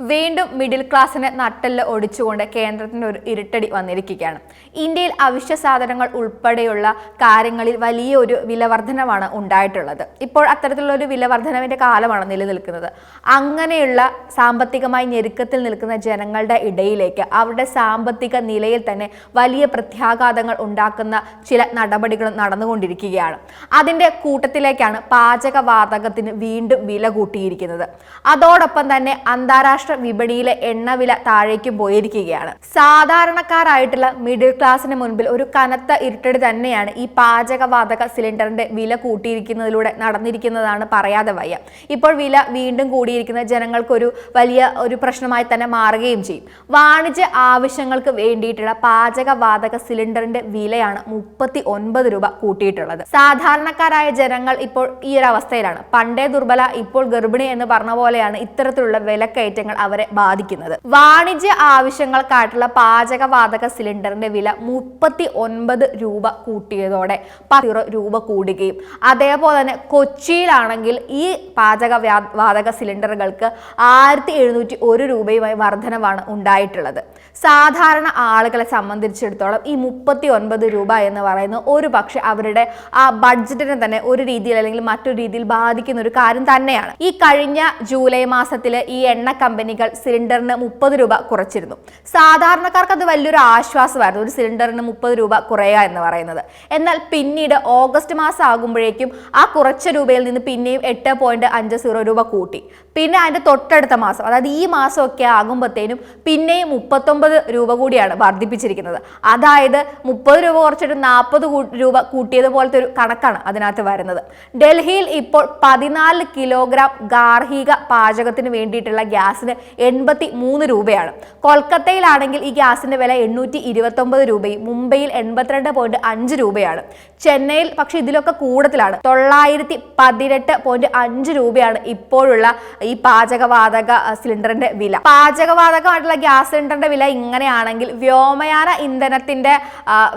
വീണ്ടും മിഡിൽ ക്ലാസ്സിനെ നട്ടെല്ല് ഒടിച്ചുകൊണ്ട് കേന്ദ്രത്തിന് ഒരു ഇരുട്ടടി വന്നിരിക്കുകയാണ്. ഇന്ത്യയിൽ അവശ്യ സാധനങ്ങൾ ഉൾപ്പെടെയുള്ള കാര്യങ്ങളിൽ വലിയൊരു വിലവർധനമാണ് ഉണ്ടായിട്ടുള്ളത്. ഇപ്പോൾ അത്തരത്തിലുള്ള ഒരു വിലവർധനവിന്റെ കാലമാണ് നിലനിൽക്കുന്നത്. അങ്ങനെയുള്ള സാമ്പത്തികമായി ഞെരുക്കത്തിൽ നിൽക്കുന്ന ജനങ്ങളുടെ ഇടയിലേക്ക് അവരുടെ സാമ്പത്തിക നിലയിൽ തന്നെ വലിയ പ്രത്യാഘാതങ്ങൾ ഉണ്ടാക്കുന്ന ചില നടപടികളും നടന്നുകൊണ്ടിരിക്കുകയാണ്. അതിന്റെ കൂട്ടത്തിലേക്കാണ് പാചകവാതകത്തിന് വീണ്ടും വില കൂട്ടിയിരിക്കുന്നത്. അതോടൊപ്പം തന്നെ അന്താരാഷ്ട്ര വിപണിയിലെ എണ്ണവില താഴേക്ക് പോയിരിക്കുകയാണ്. സാധാരണക്കാരായിട്ടുള്ള മിഡിൽ ക്ലാസ്സിന് മുൻപിൽ ഒരു കനത്ത ഇരുട്ടടി തന്നെയാണ് ഈ പാചകവാതക സിലിണ്ടറിന്റെ വില കൂട്ടിയിരിക്കുന്നതിലൂടെ നടന്നിരിക്കുന്നതാണ് പറയാതെ വയ്യ. ഇപ്പോൾ വില വീണ്ടും കൂടിയിരിക്കുന്ന ജനങ്ങൾക്കൊരു വലിയ ഒരു പ്രശ്നമായി തന്നെ മാറുകയും ചെയ്യും. വാണിജ്യ ആവശ്യങ്ങൾക്ക് വേണ്ടിയിട്ടുള്ള പാചകവാതക സിലിണ്ടറിന്റെ വിലയാണ് മുപ്പത്തി ഒൻപത് രൂപ കൂട്ടിയിട്ടുള്ളത്. സാധാരണക്കാരായ ജനങ്ങൾ ഇപ്പോൾ ഈ ഒരു അവസ്ഥയിലാണ്. പണ്ടേ ദുർബല ഇപ്പോൾ ഗർഭിണി എന്ന് പറഞ്ഞ പോലെയാണ് ഇത്തരത്തിലുള്ള വിലക്കയറ്റങ്ങൾ അവരെ ബാധിക്കുന്നത്. വാണിജ്യ ആവശ്യങ്ങൾക്കായിട്ടുള്ള പാചകവാതക സിലിണ്ടറിന്റെ വില മുപ്പത്തി ഒൻപത് രൂപ കൂട്ടിയതോടെ പത്ത് രൂപ കൂടുകയും. അതേപോലെ തന്നെ കൊച്ചിയിലാണെങ്കിൽ ഈ പാചക വാതക സിലിണ്ടറുകൾക്ക് ആയിരത്തി എഴുന്നൂറ്റി ഒരു രൂപയുമായി വർധനവാണ് ഉണ്ടായിട്ടുള്ളത്. സാധാരണ ആളുകളെ സംബന്ധിച്ചിടത്തോളം ഈ മുപ്പത്തി ഒൻപത് രൂപ എന്ന് പറയുന്നത് ഒരു പക്ഷെ അവരുടെ ആ ബഡ്ജറ്റിനെ തന്നെ ഒരു രീതിയിൽ അല്ലെങ്കിൽ മറ്റൊരു രീതിയിൽ ബാധിക്കുന്ന ഒരു കാര്യം തന്നെയാണ്. ഈ കഴിഞ്ഞ ജൂലൈ മാസത്തിൽ ഈ എണ്ണ കമ്പനികൾ സിലിണ്ടറിന് മുപ്പത് രൂപ കുറച്ചിരുന്നു. സാധാരണക്കാർക്ക് അത് വലിയൊരു ആശ്വാസമായിരുന്നു. ഒരു സിലിണ്ടറിന് മുപ്പത് രൂപ കുറയുക എന്ന് പറയുന്നത്. എന്നാൽ പിന്നീട് ഓഗസ്റ്റ് മാസം ആകുമ്പോഴേക്കും ആ കുറച്ച രൂപയിൽ നിന്ന് പിന്നെയും എട്ട് പോയിന്റ് അഞ്ച് സീറോ രൂപ കൂട്ടി. പിന്നെ അതിന്റെ തൊട്ടടുത്ത മാസം അതായത് ഈ മാസമൊക്കെ ആകുമ്പോഴത്തേനും പിന്നെയും മുപ്പത്തൊമ്പത് രൂപ കൂടിയാണ് വർദ്ധിപ്പിച്ചിരിക്കുന്നത്. അതായത് മുപ്പത് രൂപ കുറച്ചിട്ട് നാൽപ്പത് രൂപ കൂട്ടിയത് പോലത്തെ ഒരു കണക്കാണ് അതിനകത്ത് വരുന്നത്. ഡൽഹിയിൽ ഇപ്പോൾ പതിനാല് കിലോഗ്രാം ഗാർഹിക പാചകത്തിന് വേണ്ടിയിട്ടുള്ള ഗ്യാസിന് എൺപത്തി മൂന്ന് രൂപയാണ്. കൊൽക്കത്തയിലാണെങ്കിൽ ഈ ഗ്യാസിന്റെ വില എണ്ണൂറ്റി ഇരുപത്തൊമ്പത് രൂപയും മുംബൈയിൽ എൺപത്തിരണ്ട് പോയിന്റ് അഞ്ച് രൂപയാണ്. ചെന്നൈയിൽ പക്ഷേ ഇതിലൊക്കെ കൂടുതലാണ്. തൊള്ളായിരത്തി പതിനെട്ട് പോയിന്റ് അഞ്ച് രൂപയാണ് ഇപ്പോഴുള്ള ഈ പാചകവാതക സിലിണ്ടറിന്റെ വില. പാചകവാതകമായിട്ടുള്ള ഗ്യാസ് സിലിണ്ടറിന്റെ വില ഇങ്ങനെയാണെങ്കിൽ വ്യോമയാന ഇന്ധനത്തിന്റെ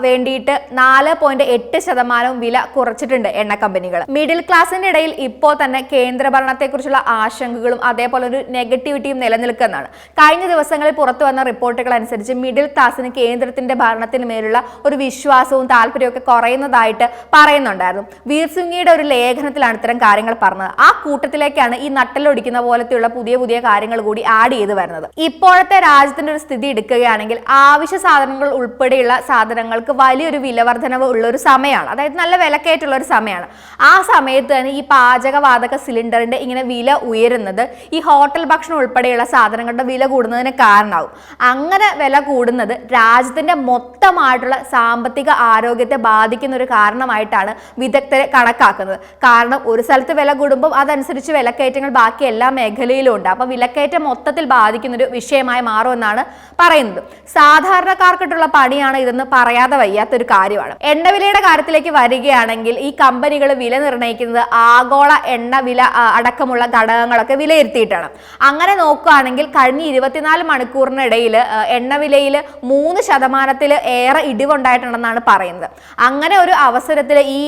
വേണ്ടിയിട്ട് നാല് പോയിന്റ് എട്ട് ശതമാനവും വില കുറച്ചിട്ടുണ്ട് എണ്ണ കമ്പനികൾ മിഡിൽ ക്ലാസിന്റെ ഇടയിൽ ഇപ്പോൾ തന്നെ കേന്ദ്ര ഭരണത്തെക്കുറിച്ചുള്ള ആശങ്കകളും അതേപോലെ ഒരു നെഗറ്റിവിറ്റിയും നിലനിൽക്കുന്നതാണ് കഴിഞ്ഞ ദിവസങ്ങളിൽ പുറത്തു വന്ന റിപ്പോർട്ടുകൾ അനുസരിച്ച് മിഡിൽ ക്ലാസ്സിന് കേന്ദ്രത്തിന്റെ ഭരണത്തിന് മേലുള്ള ഒരു വിശ്വാസവും താല്പര്യവും ഒക്കെ കുറയുന്നതായിട്ട് പറയുന്നുണ്ടായിരുന്നു. വീർ സിംഗിയുടെ ഒരു ലേഖനത്തിലാണ് ഇത്തരം കാര്യങ്ങൾ പറഞ്ഞത്. ആ കൂട്ടത്തിലേക്കാണ് ഈ നട്ടലൊടിക്കുന്ന പോലത്തെയുള്ള പുതിയ പുതിയ കാര്യങ്ങൾ കൂടി ആഡ് ചെയ്തു വരുന്നത്. ഇപ്പോഴത്തെ രാജ്യത്തിന്റെ ഒരു സ്ഥിതി എടുക്കുകയാണെങ്കിൽ ആവശ്യ സാധനങ്ങൾ ഉൾപ്പെടെയുള്ള സാധനങ്ങൾക്ക് വലിയൊരു വിലവർധനവ് ഉള്ള ഒരു സമയമാണ്. അതായത് നല്ല വിലക്കയറ്റുള്ള ഒരു സമയമാണ്. ആ സമയത്ത് തന്നെ ഈ പാചകവാതക സിലിണ്ടറിന്റെ ഇങ്ങനെ വില ഉയരുന്നത് ഈ ഹോട്ടൽ ഭക്ഷണം ഉൾപ്പെടെയുള്ള സാധനങ്ങളുടെ വില കൂടുന്നതിന് കാരണമാവും. അങ്ങനെ വില കൂടുന്നത് രാജ്യത്തിന്റെ മൊത്തമായിട്ടുള്ള സാമ്പത്തിക ആരോഗ്യത്തെ ബാധിക്കുന്ന ഒരു കാരണമായിട്ടാണ് വിദഗ്ധരെ കണക്കാക്കുന്നത്. കാരണം ഒരു സ്ഥലത്ത് വില കൂടുമ്പോൾ അതനുസരിച്ച് വിലക്കയറ്റങ്ങൾ ബാക്കി എല്ലാ മേഖലയിലും ഉണ്ട്. അപ്പോൾ വിലക്കയറ്റം മൊത്തത്തിൽ ബാധിക്കുന്ന ഒരു വിഷയമായി മാറുമെന്നാണ് പറയുന്നത്. സാധാരണക്കാർക്കിട്ടുള്ള പണിയാണ് ഇതെന്ന് പറയാതെ വയ്യാത്തൊരു കാര്യമാണ്. എണ്ണവിലയുടെ കാര്യത്തിലേക്ക് വരികയാണെങ്കിൽ ഈ കമ്പനികൾ വില നിർണയിക്കുന്നത് ആഗോള എണ്ണ വില അടക്കമുള്ള ഘടകങ്ങളൊക്കെ വിലയിരുത്തിയിട്ടാണ്. അങ്ങനെ നോക്കുകയാണെങ്കിൽ കഴിഞ്ഞ ഇരുപത്തിനാല് മണിക്കൂറിനിടയിൽ എണ്ണവിലയിൽ മൂന്ന് ശതമാനത്തിൽ ഏറെ ഇടിവുണ്ടായിട്ടുണ്ടെന്നാണ് പറയുന്നത്. അങ്ങനെ ഒരു അവസരത്തിൽ ഈ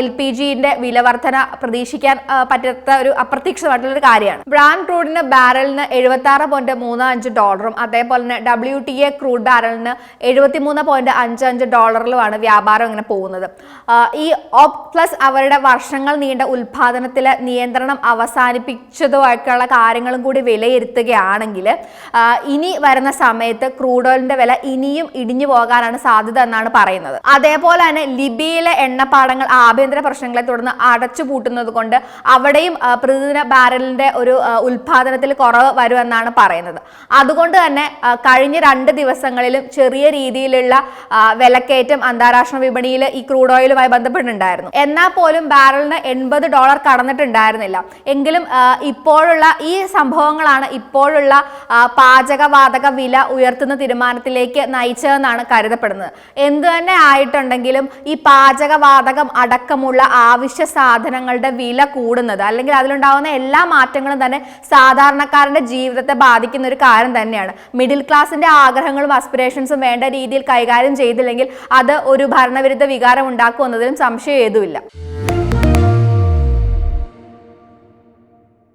എൽ പി ജിന്റെ വിലവർധന പ്രതീക്ഷിക്കാൻ പറ്റാത്ത ഒരു അപ്രത്യക്ഷമായിട്ടുള്ള ഒരു കാര്യമാണ്. ബ്രാൻഡ് ക്രൂഡിന് ബാരലിന് എഴുപത്തി ആറ് പോയിന്റ് മൂന്ന് അഞ്ച് ഡോളറും അതേപോലെ തന്നെ ഡബ്ല്യു ടി എ ക്രൂഡ് ബാരലിന് എഴുപത്തി മൂന്ന് പോയിന്റ് അഞ്ച് അഞ്ച് ഡോളറിലുമാണ് വ്യാപാരം ഇങ്ങനെ പോകുന്നത്. ഈ ഓപ് പ്ലസ് അവരുടെ വർഷങ്ങൾ നീണ്ട ഉൽപാദനത്തിലെ നിയന്ത്രണം അവസാനിപ്പിച്ചതുമായിട്ടുള്ള കാര്യങ്ങളും കൂടി വിലയിരുത്തുകയാണെങ്കിൽ ആ, ഇനി വരുന്ന സമയത്ത് ക്രൂഡ് ഓയിലിന്റെ വില ഇനിയും ഇടിഞ്ഞു പോകാനാണ് സാധ്യത എന്നാണ് പറയുന്നത്. അതേപോലെ തന്നെ ലിബിയയിലെ എണ്ണപ്പാടങ്ങൾ ആഭ്യന്തര പ്രശ്നങ്ങളെ തുടർന്ന് അടച്ചു പൂട്ടുന്നത് കൊണ്ട് അവിടെയും പ്രതിദിന ബാരലിന്റെ ഒരു ഉത്പാദനത്തിൽ കുറവ് വരുമെന്നാണ് പറയുന്നത്. അതുകൊണ്ട് തന്നെ കഴിഞ്ഞ രണ്ട് ദിവസങ്ങളിലും ചെറിയ രീതിയിലുള്ള വിലക്കയറ്റം അന്താരാഷ്ട്ര വിപണിയിൽ ഈ ക്രൂഡ് ഓയിലുമായി ബന്ധപ്പെട്ടിട്ടുണ്ടായിരുന്നു. എന്നാൽ പോലും ബാരലിന് എൺപത് ഡോളർ കടന്നിട്ടുണ്ടായിരുന്നില്ല. എങ്കിലും ഇപ്പോഴുള്ള ഈ സംഭവങ്ങളാണ് ഇപ്പോഴുള്ള പാചകവാതക വില ഉയർത്തുന്ന തീരുമാനത്തിലേക്ക് നയിച്ചതെന്നാണ് കരുതപ്പെടുന്നത്. എന്തു തന്നെ ആയിട്ടുണ്ടെങ്കിലും ഈ പാചകവാതകം അടക്കമുള്ള ആവശ്യ സാധനങ്ങളുടെ വില കൂടുന്നത് അല്ലെങ്കിൽ അതിലുണ്ടാകുന്ന എല്ലാ മാറ്റങ്ങളും തന്നെ സാധാരണക്കാരന്റെ ജീവിതത്തെ ബാധിക്കുന്ന ഒരു കാര്യം തന്നെയാണ്. മിഡിൽ ക്ലാസിന്റെ ആഗ്രഹങ്ങളും അസ്പിറേഷൻസും വേണ്ട രീതിയിൽ കൈകാര്യം ചെയ്തില്ലെങ്കിൽ അത് ഒരു ഭരണവിരുദ്ധ വികാരം ഉണ്ടാക്കുമെന്നതിലും സംശയം ഏതുമില്ല.